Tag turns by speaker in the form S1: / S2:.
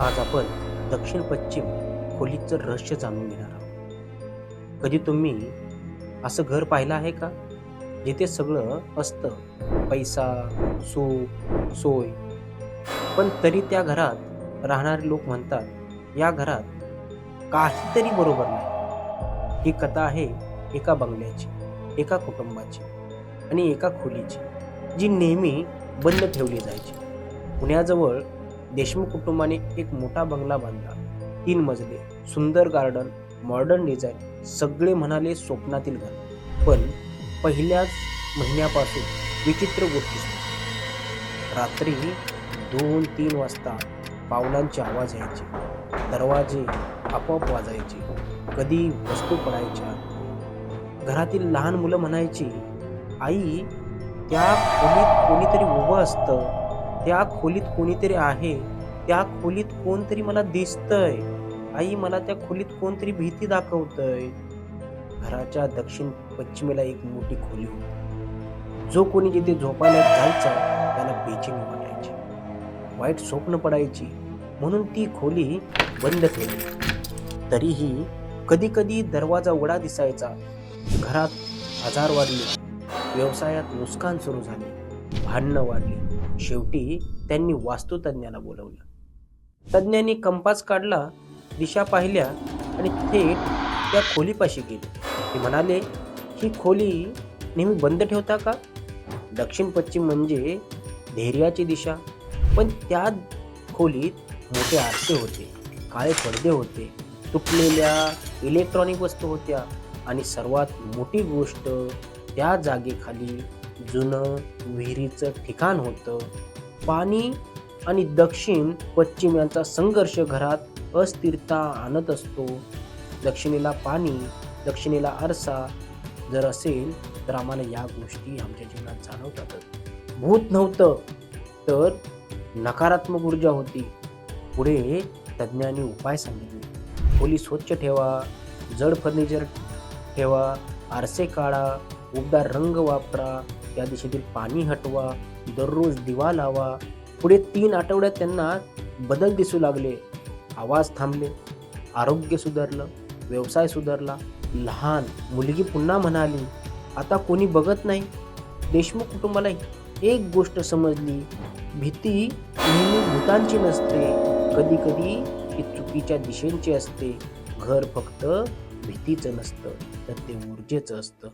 S1: आज आपण दक्षिण पश्चिम खोलीचं रहस्य जाणून घेणार आहोत. कधी तुम्ही असं घर पाहिलं आहे का? जिथे सगळं असतं. पैसा सुख सोय. पण तरी त्या घरात राहणारे लोक म्हणतात या घरात काहीतरी बरोबर नाही. ही कथा आहे एका बंगल्याची एका कुटुंबाची आणि एका खोलीची जी नेहमी बंद ठेवली जायची. पुण्याजवळ देशमुख कुटुंबाने एक मोठा बंगला बांधला. तीन मजले सुंदर गार्डन मॉडर्न डिझाईन सगळे म्हणाले स्वप्नातील घर. पण पहिल्याच महिन्यापासून विचित्र गोष्टी रात्री दोन तीन वाजता पावलांचे आवाज यायचे. दरवाजे आपोआप वाजायचे. कधी वस्तू पडायच्या. घरातील लहान मुलं म्हणायची आई त्या खोलीत कोणीतरी उभं असतं. त्या खोलीत कोणीतरी आहे त्या खोलीत कोणतरी मला दिसतंय. आई मला त्या खोलीत कोणतरी भीती दाखवतंय. घराच्या दक्षिण पश्चिमेला एक मोठी खोली होती. जो कोणी जिथे झोपायला जायचा त्याला बेचैनी वाटायची. वाईट स्वप्न पडायची. म्हणून ती खोली बंद केली. तरीही कधी कधी दरवाजा उडा दिसायचा. घरात आजार वाढले व्यवसायात नुकसान सुरू झाले. भांडणं वाढली. शेवटी त्यांनी वास्तुतज्ञाला बोलवलं. तज्ज्ञांनी कंपास काढला दिशा पाहिल्या आणि थेट त्या खोलीपाशी गेले. ते म्हणाले ही खोली नेहमी बंद ठेवता का? दक्षिण पश्चिम म्हणजे धैर्याची दिशा. पण त्या खोलीत मोठे आरसे होते काळे पडदे होते तुटलेल्या इलेक्ट्रॉनिक वस्तू होत्या आणि सर्वात मोठी गोष्ट त्या जागेखाली जुनं विहिरीचं ठिकाण होतं. पाणी आणि दक्षिण पश्चिम यांचा संघर्ष घरात अस्थिरता आणत असतो. दक्षिणेला पाणी दक्षिणेला आरसा. जर असेल तर आम्हाला या गोष्टी आमच्या जीवनात जाणवतातच भूत नव्हतं तर नकारात्मक ऊर्जा होती. पुढे तज्ज्ञांनी उपाय सांगितले. खोली स्वच्छ ठेवा जड फर्निचर ठेवा आरसे काढा उबदार रंग वापरा. त्या दिशेतील पाणी हटवा दररोज दिवा लावा. पुढे तीन आठवड्यात त्यांना बदल दिसू लागले. आवाज थांबले आरोग्य सुधारलं व्यवसाय सुधारला. लहान मुलगी पुन्हा म्हणाली आता कोणी बघत नाही? देशमुख कुटुंबाला एक गोष्ट समजली. भीती नेहमी भूतांची नसते. कधी कधी ती चुकीच्या दिशेंची असते. घर फक्त भीतीचं नसतं तर ते ऊर्जेचं असतं.